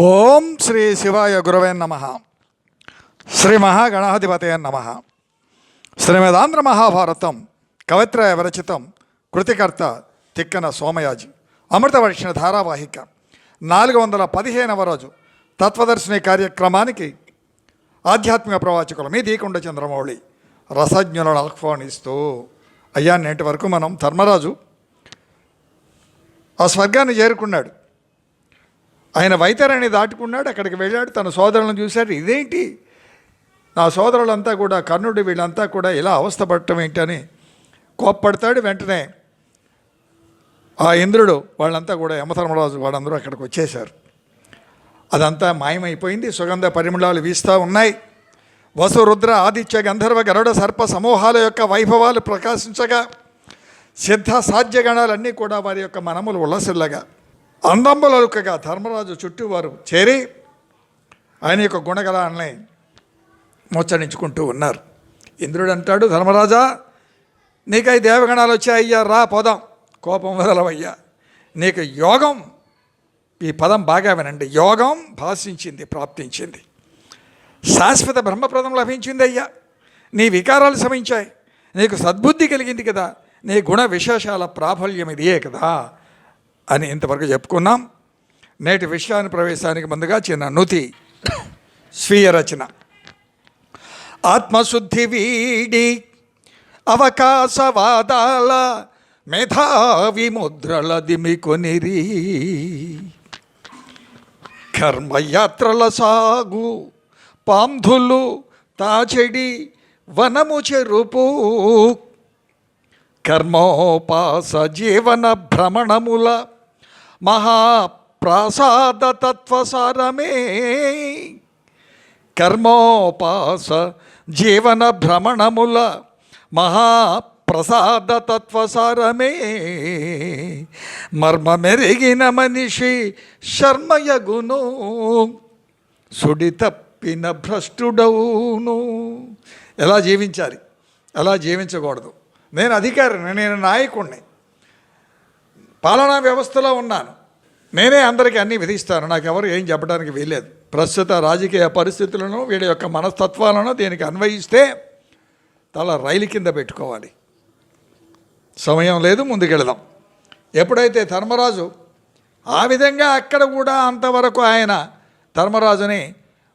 ఓం శ్రీ శివాయ గురవే నమ. శ్రీ మహాగణాధిపతయ నమ. శ్రీమదాంధ్ర మహాభారతం కవిత్రయ విరచితం కృతికర్త తిక్కన సోమయాజి అమృతవర్షిణ ధారావాహిక నాలుగు వందల పదిహేనవ రోజు తత్వదర్శిని కార్యక్రమానికి ఆధ్యాత్మిక ప్రవాచకులు మీ దీకుండ చంద్రమౌళి రసజ్ఞులను ఆహ్వానిస్తూ. అయ్యా నేటి వరకు మనం ధర్మరాజు ఆ స్వర్గాన్ని చేరుకున్నాడు. ఆయన వైతరాన్ని దాటుకున్నాడు అక్కడికి వెళ్ళాడు తన సోదరులను చూశాడు. ఇదేంటి? నా సోదరులంతా కూడా కర్ణుడు వీళ్ళంతా కూడా ఇలా అవస్థపడటం ఏంటని కోప్పడతాడు వెంటనే. ఆ ఇంద్రుడు వాళ్ళంతా కూడా యమధర్మరాజు వాళ్ళందరూ అక్కడికి వచ్చేశారు. అదంతా మాయమైపోయింది సుగంధ పరిమళాలు వీస్తూ ఉన్నాయి. వసురుద్ర ఆదిత్య గంధర్వ గరుడ సర్ప సమూహాల యొక్క వైభవాలు ప్రకాశించగా సిద్ధ సాధ్యగణాలన్నీ కూడా వారి యొక్క మనములు ఉల్లసిల్లగా అందంబలలుకగా ధర్మరాజు చుట్టూ వారు చేరి ఆయన యొక్క గుణగలాన్ని ముచ్చరించుకుంటూ ఉన్నారు. ఇంద్రుడు అంటాడు ధర్మరాజా నీకై దేవగణాలు వచ్చాయ్యా రా పోదాం. కోపం వదలవయ్యా. నీకు యోగం ఈ పదం బాగా వినండి. యోగం భాషించింది ప్రాప్తించింది. శాశ్వత బ్రహ్మప్రదం లభించింది అయ్యా. నీ వికారాలు శమించాయి. నీకు సద్బుద్ధి కలిగింది కదా. నీ గుణ విశేషాల ప్రాబల్యం ఇదే కదా. అని ఇంతవరకు చెప్పుకున్నాం. నేటి విషయాన్ని ప్రవేశానికి ముందుగా చిన్న నుతి స్వీయ రచన. ఆత్మశుద్ధి వీడి అవకాశవాదాల మేధావి ముద్రల దిమికొనిరి కర్మయాత్రల సాగు పాంధులు తాచెడి వనము చెరుపు కర్మోపాస జీవన భ్రమణముల మహాప్రాసాద తత్వసారమే. కర్మోపాస జీవన భ్రమణముల మహాప్రసాద తత్వసారమే. మర్మ మెరిగిన మనిషి శర్మయగును సుడి తప్పిన భ్రష్టుడవును. ఎలా జీవించాలి? ఎలా జీవించకూడదు. నేను అధికారిని నేను నాయకుడిని పాలనా వ్యవస్థలో ఉన్నాను. నేనే అందరికీ అన్నీ విధిస్తాను. నాకు ఎవరు ఏం చెప్పడానికి వీల్లేదు. ప్రస్తుత రాజకీయ పరిస్థితులను వీడి యొక్క మనస్తత్వాలను దీనికి అన్వయిస్తే తల రైలు కింద పెట్టుకోవాలి. సమయం లేదు ముందుకెళదాం. ఎప్పుడైతే ధర్మరాజు ఆ విధంగా అక్కడ కూడా అంతవరకు ఆయన ధర్మరాజుని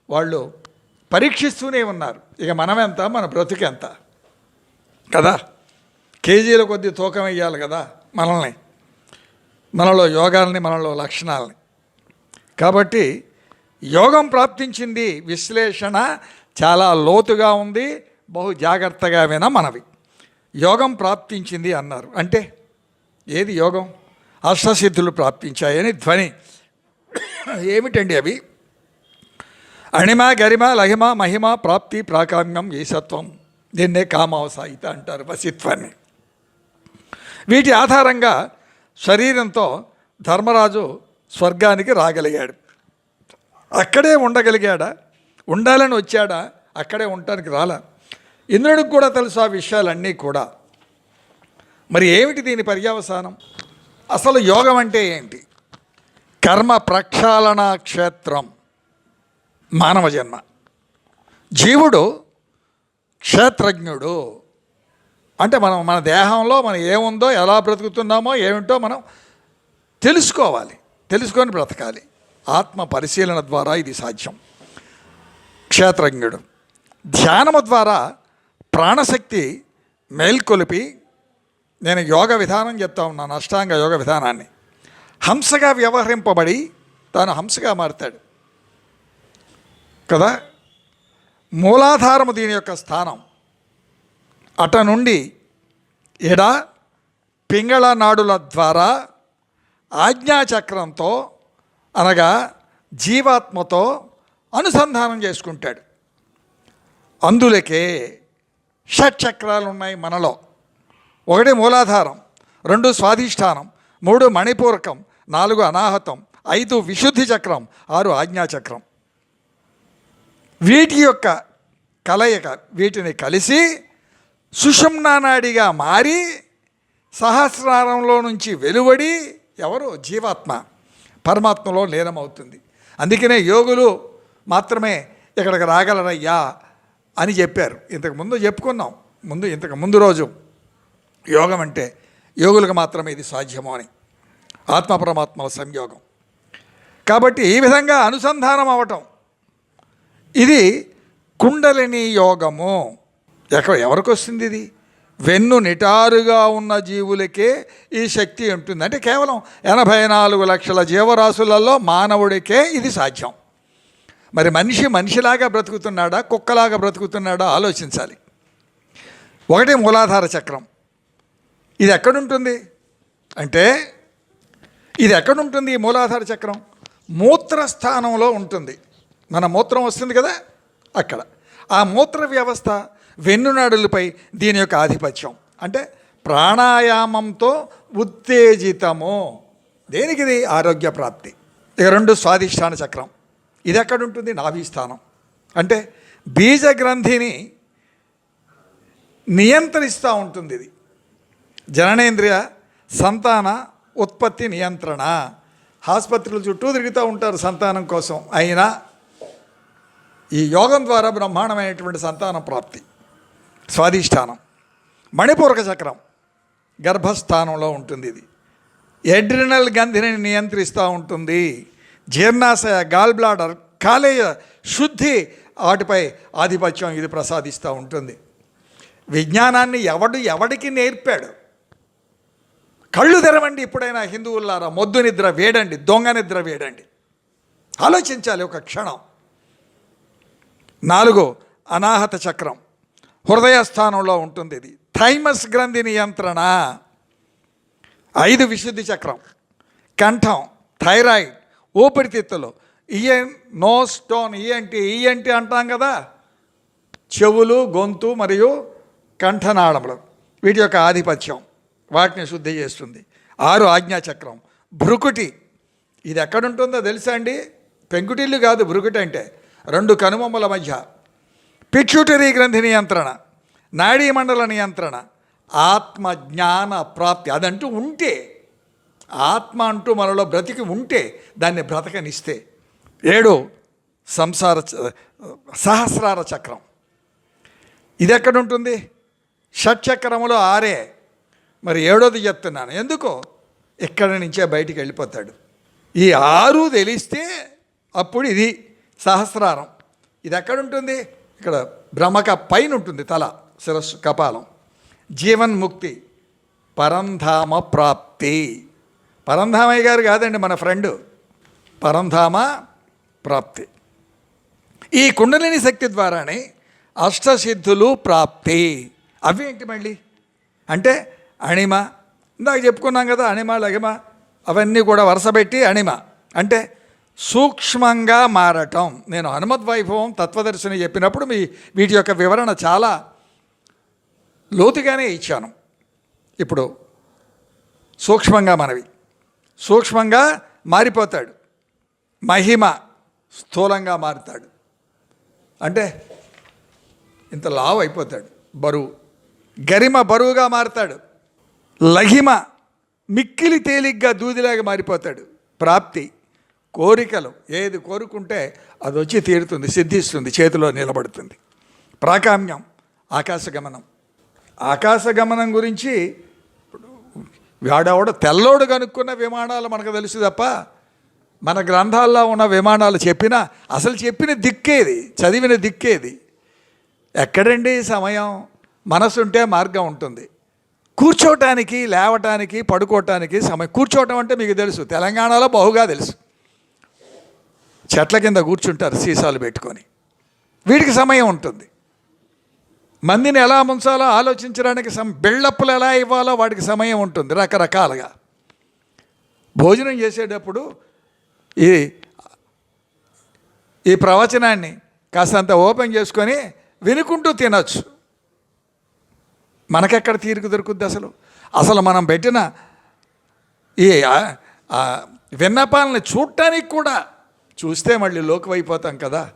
వాళ్ళు పరీక్షిస్తూనే ఉన్నారు. ఇక మనమెంత మన బ్రతుకెంత? కదా? కేజీల కొద్ది తూకం వేయాలి కదా మనల్ని. మనలో యోగాల్ని మనలో లక్షణాలని. కాబట్టి యోగం ప్రాప్తించింది విశ్లేషణ చాలా లోతుగా ఉంది బహు జాగ్రత్తగా విన మనవి. యోగం ప్రాప్తించింది అన్నారు. అంటే ఏది యోగం? అష్టసిద్ధులు ప్రాప్తించాయని ధ్వని. ఏమిటండి అవి? అణిమ గరిమ లహిమ మహిమ ప్రాప్తి ప్రాకామ్యం ఈసత్వం దీన్నే కామావసాయిత అంటారు వసిత్వాన్ని వీటి ఆధారంగా శరీరంతో ధర్మరాజు స్వర్గానికి రాగలిగాడు. అక్కడే ఉండగలిగాడా? ఉండాలని వచ్చాడా? అక్కడే ఉండటానికి రాలా? ఇంద్రుడికి కూడా తెలుసు ఆ విషయాలన్నీ కూడా. మరి ఏమిటి దీని పర్యవసానం? అసలు యోగం అంటే ఏంటి? కర్మ ప్రక్షాళన క్షేత్రం మానవ జన్మ. జీవుడు క్షేత్రజ్ఞుడు. అంటే మనం మన దేహంలో మనం ఏముందో ఎలా బ్రతుకుతున్నామో ఏమిటో మనం తెలుసుకోవాలి. తెలుసుకొని బ్రతకాలి. ఆత్మ పరిశీలన ద్వారా ఇది సాధ్యం. క్షేత్రజ్ఞుడు ధ్యానము ద్వారా ప్రాణశక్తి మేల్కొలిపి నేను యోగ విధానం చెప్తా ఉన్నాను అష్టాంగ యోగ విధానాన్ని. హంసగా వ్యవహరింపబడి తాను హంసగా మారుతాడు. కదా? మూలాధారము దీని యొక్క స్థానం. అట నుండి ఎడ? పింగళ నాడుల ద్వారా ఆజ్ఞాచక్రంతో అనగా జీవాత్మతో అనుసంధానం చేసుకుంటాడు. అందులకే షట్చక్రాలు ఉన్నాయి మనలో. ఒకటి మూలాధారం రెండు స్వాధిష్టానం మూడు మణిపూరకం నాలుగు అనాహతం ఐదు విశుద్ధి చక్రం ఆరు ఆజ్ఞాచక్రం. వీటి యొక్క కలయిక వీటిని కలిసి సుషుమ్నానాడిగా మారి సహస్రారంలో నుంచి వెలువడి ఎవరు? జీవాత్మ. పరమాత్మలో లీనమవుతుంది. అందుకనే యోగులు మాత్రమే ఇక్కడికి రాగలరయ్యా అని చెప్పారు. ఇంతకు ముందు చెప్పుకున్నాం. ముందు ఇంతకు ముందు రోజు యోగం అంటే యోగులకు మాత్రమే ఇది సాధ్యము అని. ఆత్మ పరమాత్మల సంయోగం. కాబట్టి ఈ విధంగా అనుసంధానం అవటం. ఇది కుండలిని యోగము. ఎక్కడ ఎవరికి వస్తుంది ఇది? వెన్ను నిటారుగా ఉన్న జీవులకే ఈ శక్తి ఉంటుంది. అంటే కేవలం ఎనభై నాలుగు లక్షల జీవరాశులలో మానవుడికే ఇది సాధ్యం. మరి మనిషి మనిషిలాగా బ్రతుకుతున్నాడా? కుక్కలాగా బ్రతుకుతున్నాడా? ఆలోచించాలి. ఒకటి మూలాధార చక్రం. ఇది ఎక్కడుంటుంది? అంటే ఇది ఎక్కడుంటుంది ఈ మూలాధార చక్రం? మూత్రస్థానంలో ఉంటుంది. మన మూత్రం వస్తుంది కదా? అక్కడ. ఆ మూత్ర వ్యవస్థ వెన్నునడులపై దీని యొక్క ఆధిపత్యం. అంటే ప్రాణాయామంతో ఉత్తేజితము. దేనికిది ఆరోగ్య ప్రాప్తి? ఇక రెండు స్వాధిష్టాన చక్రం. ఇది ఎక్కడుంటుంది నాభిస్థానం అంటే బీజ గ్రంథిని నియంత్రిస్తూ ఉంటుంది ఇది. జననేంద్రియ సంతాన ఉత్పత్తి నియంత్రణ. ఆసుపత్రుల చుట్టూ తిరుగుతూ ఉంటారు సంతానం కోసం. అయినా ఈ యోగం ద్వారా బ్రహ్మాండమైనటువంటి సంతాన ప్రాప్తి. స్వాధిష్టానం. మణిపూరక చక్రం. గర్భస్థానంలో ఉంటుంది ఇది. ఎడ్రినల్ గంధిని నియంత్రిస్తూ ఉంటుంది. జీర్ణాశయ గాల్ బ్లాడర్ కాలేయ శుద్ధి వాటిపై ఆధిపత్యం ఇది ప్రసాదిస్తూ ఉంటుంది. విజ్ఞానాన్ని ఎవడు ఎవడికి నేర్పాడు? కళ్ళు తెరవండి ఇప్పుడైనా హిందువులారా మొద్దు నిద్ర వేడండి దొంగ నిద్ర వేడండి. ఆలోచించాలి ఒక క్షణం. నాలుగు అనాహత చక్రం. హృదయ స్థానంలో ఉంటుంది ఇది. థైమస్ గ్రంథి నియంత్రణ. ఐదు విశుద్ధి చక్రం. కంఠం థైరాయిడ్ ఊపిరితిత్తులు. ఈఎన్ నో స్టోన్ ఈఎన్టీ. ఈఎన్టీ అంటాం కదా? చెవులు గొంతు మరియు కంఠనాళములు. వీటి యొక్క ఆధిపత్యం. వాటిని శుద్ధి చేస్తుంది. ఆరు ఆజ్ఞాచక్రం భ్రుకుటి ఇది ఎక్కడుంటుందో తెలుసా అండి? పెంకుటిల్లు కాదు భ్రుకుటి అంటే రెండు కనుమమ్మల మధ్య. పిట్యూటరీ గ్రంథి నియంత్రణ నాడీ మండల నియంత్రణ ఆత్మ జ్ఞాన ప్రాప్తి అదంటూ ఉంటే ఆత్మ అంటూ మనలో బ్రతికి ఉంటే దాన్ని బ్రతకనిస్తే. ఏడు సంసార సహస్రార చక్రం. ఇది ఎక్కడుంటుంది షట్చక్రములో ఆరే. మరి ఏడోది చెప్తున్నాను. ఎందుకో? ఇక్కడ నుంచే బయటికి వెళ్ళిపోతాడు. ఈ ఆరు తెలిస్తే అప్పుడు ఇది సహస్రారం. ఇది ఎక్కడుంటుంది ఇక్కడ భ్రమక పైన ఉంటుంది తల శిరస్సు కపాలం. జీవన్ముక్తి పరంధామ ప్రాప్తి. పరంధామయ్య గారు కాదండి మన ఫ్రెండ్. పరంధామ ప్రాప్తి. ఈ కుండలిని శక్తి ద్వారానే అష్టసిద్ధులు ప్రాప్తి. అవి ఏంటి మళ్ళీ? అంటే అణిమ. ఇందాక చెప్పుకున్నాం కదా అణిమ లగిమ అవన్నీ కూడా వరుసపెట్టి అణిమ. అంటే సూక్ష్మంగా మారటం. నేను హనుమద్ వైభవం తత్వదర్శిని చెప్పినప్పుడు మీ వీటి యొక్క వివరణ చాలా లోతుగానే ఇచ్చాను. ఇప్పుడు సూక్ష్మంగా మనవి. సూక్ష్మంగా మారిపోతాడు. మహిమ స్థూలంగా మారుతాడు. అంటే ఇంత లావు అయిపోతాడు. బరువు. గరిమ బరువుగా మారుతాడు. లహిమ మిక్కిలి తేలిగ్గా దూదిలాగా మారిపోతాడు. ప్రాప్తి. కోరికలు ఏది కోరుకుంటే అది వచ్చి తీరుతుంది సిద్ధిస్తుంది చేతిలో నిలబడుతుంది. ప్రాకామ్యం ఆకాశగమనం. ఆకాశగమనం గురించి వాడవడ తెల్లోడు కనుక్కున్న విమానాలు మనకు తెలుసు తప్ప మన గ్రంథాల్లో ఉన్న విమానాలు చెప్పినా అసలు చెప్పిన దిక్కేది చదివిన దిక్కేది ఎక్కడండి సమయం? మనసుంటే మార్గం ఉంటుంది. కూర్చోటానికి లేవటానికి పడుకోవటానికి సమయం. కూర్చోవటం అంటే మీకు తెలుసు తెలంగాణలో బహుగా తెలుసు. చెట్ల కింద కూర్చుంటారు సీసాలు పెట్టుకొని. వీటికి సమయం ఉంటుంది. మందిని ఎలా ముంచాలో ఆలోచించడానికి సమ బిల్డప్లు ఎలా ఇవ్వాలో వాటికి సమయం ఉంటుంది రకరకాలుగా. భోజనం చేసేటప్పుడు ఈ ఈ ప్రవచనాన్ని కాస్తంత ఓపెన్ చేసుకొని వినుకుంటూ తినచ్చు. మనకెక్కడ తీరిక దొరుకుద్ది అసలు? అసలు మనం పెట్టిన ఈ విన్నపాలని చూడటానికి కూడా చూస్తే మళ్ళీ లోకమైపోతాం కదా.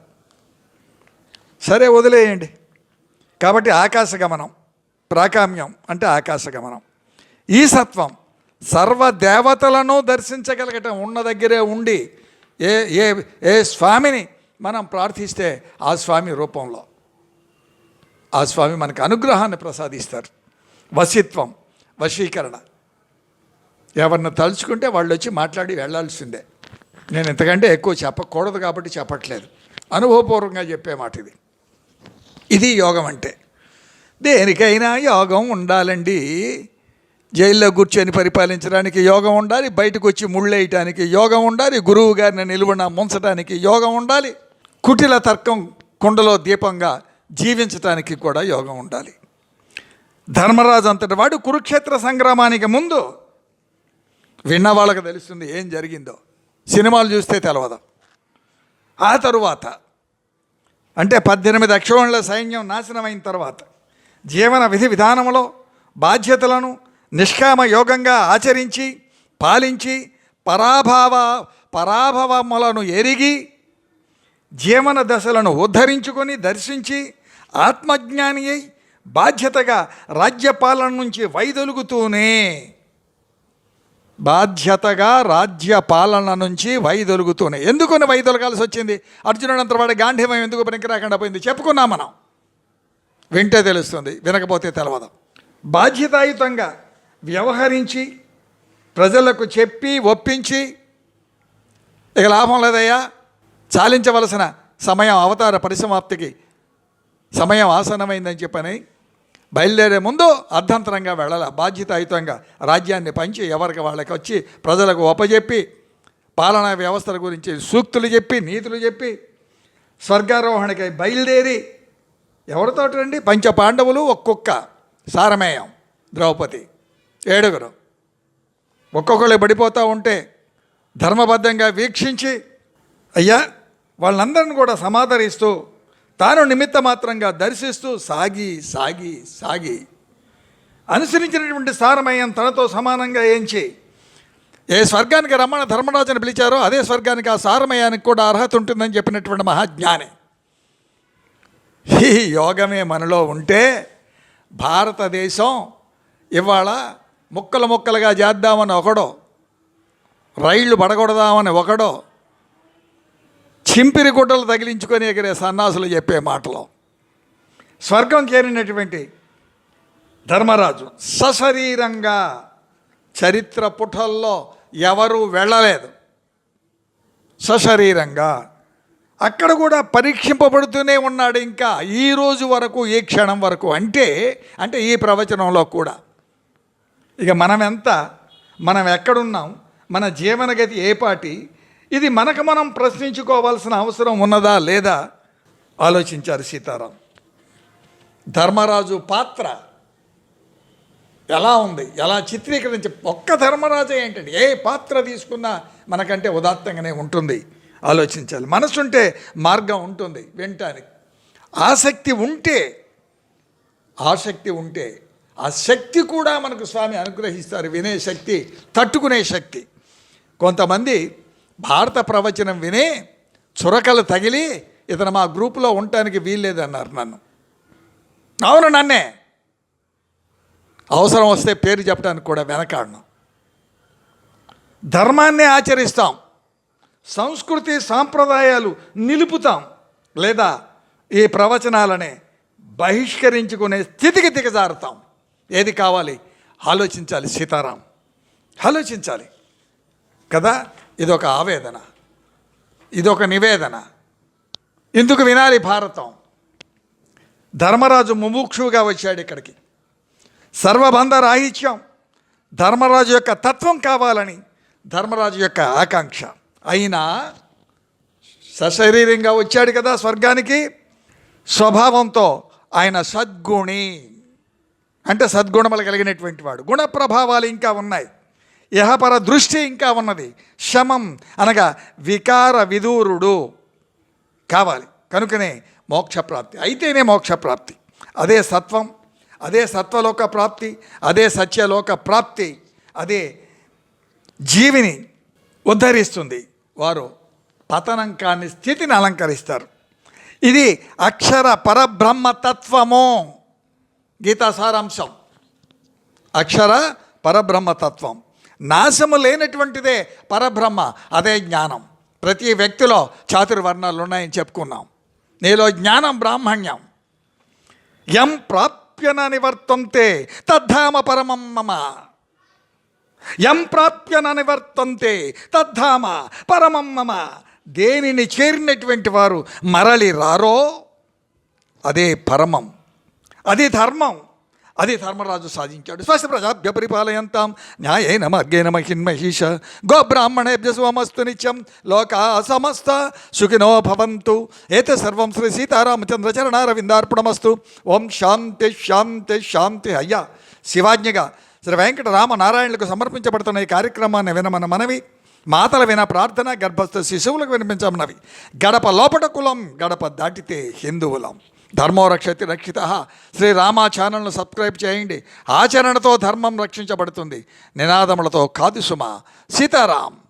సరే వదిలేయండి. కాబట్టి ఆకాశగమనం ప్రాకామ్యం అంటే ఆకాశగమనం. ఈ సత్వం సర్వ దేవతలను దర్శించగలగటం ఉన్న దగ్గరే ఉండి ఏ ఏ ఏ స్వామిని మనం ప్రార్థిస్తే ఆ స్వామి రూపంలో. ఆ స్వామి మనకు అనుగ్రహాన్ని ప్రసాదిస్తారు. వశిత్వం వశీకరణ. ఎవరిని తలుచుకుంటే వాళ్ళు వచ్చి మాట్లాడి వెళ్ళాల్సిందే నేను ఇంతకంటే ఎక్కువ చెప్పకూడదు కాబట్టి చెప్పట్లేదు. అనుభవపూర్వకంగా చెప్పే మాట ఇది. ఇది యోగం అంటే. దేనికైనా యోగం ఉండాలండి. జైల్లో కూర్చొని పరిపాలించడానికి యోగం ఉండాలి. బయటకు వచ్చి ముళ్ళేయటానికి యోగం ఉండాలి. గురువు గారిని నిలువున ముంచడానికి యోగం ఉండాలి. కుటిల తర్కం కుండలో దీపంగా జీవించటానికి కూడా యోగం ఉండాలి. ధర్మరాజు అంతటి వాడు కురుక్షేత్ర సంగ్రామానికి ముందు విన్న వాళ్ళకి తెలుస్తుంది ఏం జరిగిందో. సినిమాలు చూస్తే తెలవదు. ఆ తరువాత అంటే పద్దెనిమిది అక్షోణుల సైన్యం నాశనమైన తర్వాత జీవన విధి విధానంలో బాధ్యతలను నిష్కామ యోగంగా ఆచరించి పాలించి పరాభావ పరాభవములను ఎరిగి జీవన దశలను ఉద్ధరించుకొని దర్శించి ఆత్మజ్ఞాని అయి బాధ్యతగా రాజ్యపాలన నుంచి వైదొలుగుతూనే బాధ్యతగా రాజ్య పాలన నుంచి వైదొలుగుతూనే. ఎందుకుని వైదొలగాల్సి వచ్చింది? అర్జునుడు వాడి గాంధీమయం ఎందుకు పనికిరాకుండా పోయింది? చెప్పుకున్నాం మనం. వింటే తెలుస్తుంది వినకపోతే తెలవదు. బాధ్యతాయుతంగా వ్యవహరించి ప్రజలకు చెప్పి ఒప్పించి ఇక లాభం లేదయ్యా చాలించవలసిన సమయం అవతార పరిసమాప్తికి సమయం ఆసనమైందని చెప్పని బయలుదేరే ముందు అర్ధంతరంగా వెళ్ళాల బాధ్యతాయుతంగా రాజ్యాన్ని పంచి ఎవరికి వాళ్ళకి వచ్చి ప్రజలకు ఒప్పజెప్పి పాలనా వ్యవస్థల గురించి సూక్తులు చెప్పి నీతులు చెప్పి స్వర్గారోహణకై బయలుదేరి ఎవరితో రండి పంచ పాండవులు ఒక్కొక్క సారమేయం ద్రౌపది ఏడుగురు. ఒక్కొక్కళ్ళు పడిపోతూ ఉంటే ధర్మబద్ధంగా వీక్షించి అయ్యా వాళ్ళందరిని కూడా సమాదరిస్తూ తాను నిమిత్త మాత్రంగా దర్శిస్తూ సాగి సాగి సాగి. అనుసరించినటువంటి సారమయం తనతో సమానంగా ఏంచి ఏ స్వర్గానికి రమణ ధర్మరాజుని పిలిచారో అదే స్వర్గానికి ఆ సారమయానికి కూడా అర్హత ఉంటుందని చెప్పినటువంటి మహాజ్ఞాని. ఈ యోగమే మనలో ఉంటే భారతదేశం ఇవాళ ముక్కలు ముక్కలుగా చేద్దామని ఒకడో రైళ్ళు పడగొడదామని ఒకడో చింపిరి గుడ్డలు తగిలించుకొని ఎగిరే సన్నాసులు చెప్పే మాటలు. స్వర్గం చేరినటువంటి ధర్మరాజు సశరీరంగా చరిత్ర పుటల్లో ఎవరూ వెళ్ళలేదు. సశరీరంగా. అక్కడ కూడా పరీక్షింపబడుతూనే ఉన్నాడు ఇంకా ఈ రోజు వరకు ఈ క్షణం వరకు అంటే అంటే ఈ ప్రవచనంలో కూడా. ఇక మనం ఎంత మనం ఎక్కడున్నాం మన జీవనగతి ఏ పాటి ఇది మనకు మనం ప్రశ్నించుకోవాల్సిన అవసరం ఉన్నదా లేదా ఆలోచించారు సీతారాం. ధర్మరాజు పాత్ర ఎలా ఉంది? ఎలా చిత్రీకరించి ఒక్క ధర్మరాజే ఏంటండి? ఏ పాత్ర తీసుకున్నా మనకంటే ఉదాత్తంగానే ఉంటుంది. ఆలోచించాలి. మనసుంటే మార్గం ఉంటుంది వినటానికి. ఆసక్తి ఉంటే ఆసక్తి ఉంటే ఆ శక్తి కూడా మనకు స్వామి అనుగ్రహిస్తారు. వినే శక్తి తట్టుకునే శక్తి. కొంతమంది భారత ప్రవచనం విని చురకలు తగిలి ఇతను మా గ్రూపులో ఉండటానికి వీల్లేదన్నారు నన్ను. అవును నన్నే. అవసరం వస్తే పేరు చెప్పడానికి కూడా వెనకాడను. ధర్మాన్ని ఆచరిస్తాం. సంస్కృతి సాంప్రదాయాలు నిలుపుతాం. లేదా ఈ ప్రవచనాలనే బహిష్కరించుకునే స్థితికి దిగజారుతాం. ఏది కావాలి? ఆలోచించాలి సీతారాం. ఆలోచించాలి. కదా? ఇదొక ఆవేదన. ఇదొక నివేదన. ఎందుకు వినాలి భారతం. ధర్మరాజు ముముక్షువుగా వచ్చాడు ఇక్కడికి. సర్వబంధ రాహిత్యం ధర్మరాజు యొక్క తత్వం కావాలని ధర్మరాజు యొక్క ఆకాంక్ష. అయినా సశరీరంగా వచ్చాడు కదా స్వర్గానికి స్వభావంతో ఆయన సద్గుణి. అంటే సద్గుణములు కలిగినటువంటి వాడు. గుణ ప్రభావాలు ఇంకా ఉన్నాయి. యహపర దృష్టి ఇంకా ఉన్నది. శమం అనగా వికార విదూరుడు కావాలి. కనుకనే మోక్షప్రాప్తి. అయితేనే మోక్షప్రాప్తి. అదే సత్వం అదే సత్వలోక ప్రాప్తి అదే సత్యలోక ప్రాప్తి అదే జీవిని ఉద్ధరిస్తుంది. వారు పతనం కాని స్థితిని అలంకరిస్తారు. ఇది అక్షర పరబ్రహ్మతత్వము గీతా సారాంశం. అక్షర పరబ్రహ్మతత్వం నాశము లేనటువంటిదే పరబ్రహ్మ అదే జ్ఞానం. ప్రతి వ్యక్తిలో చాతుర్వర్ణాలు ఉన్నాయని చెప్పుకున్నాం. నీలో జ్ఞానం బ్రాహ్మణ్యం. యం ప్రాప్యన నివర్తంతే తద్ధామ పరమం మమ. యం ప్రాప్యన నివర్తంతే తద్ధామ పరమం మమ. దేనిని చేరినటువంటి వారు మరలి రారో? అదే పరమం. అది ధర్మం. అది ధర్మరాజు సాధించాడు. స్వస్థ ప్రజాభ్య పరిపాలయంతాం. న్యాయేన మార్గేణ మహిన్మహీష గో బ్రాహ్మణేభ్య స్వమస్తు నిత్యం. లోక సమస్త సుఖినో భవంతు. ఏత సర్వం శ్రీ సీతారామచంద్ర చరణారవిందార్పణమస్తు ఓం శాంతి శాంతి శాంతి. అయ్యా శివాజ్ఞగా శ్రీ వెంకటరామ నారాయణులకు సమర్పించబడుతున్న ఈ కార్యక్రమాన్ని వినమన మనవి. మాతల విన ప్రార్థన గర్భస్థ శిశువులకు వినిపించమన్నవి గడప లోపట కులం గడప దాటితే హిందువులం. ధర్మో రక్షతి. రక్షిత శ్రీరామా ఛానల్ను సబ్స్క్రైబ్ చేయండి. ఆచరణతో ధర్మం రక్షించబడుతుంది. నినాదములతో కాదు సుమ. సీతారాం.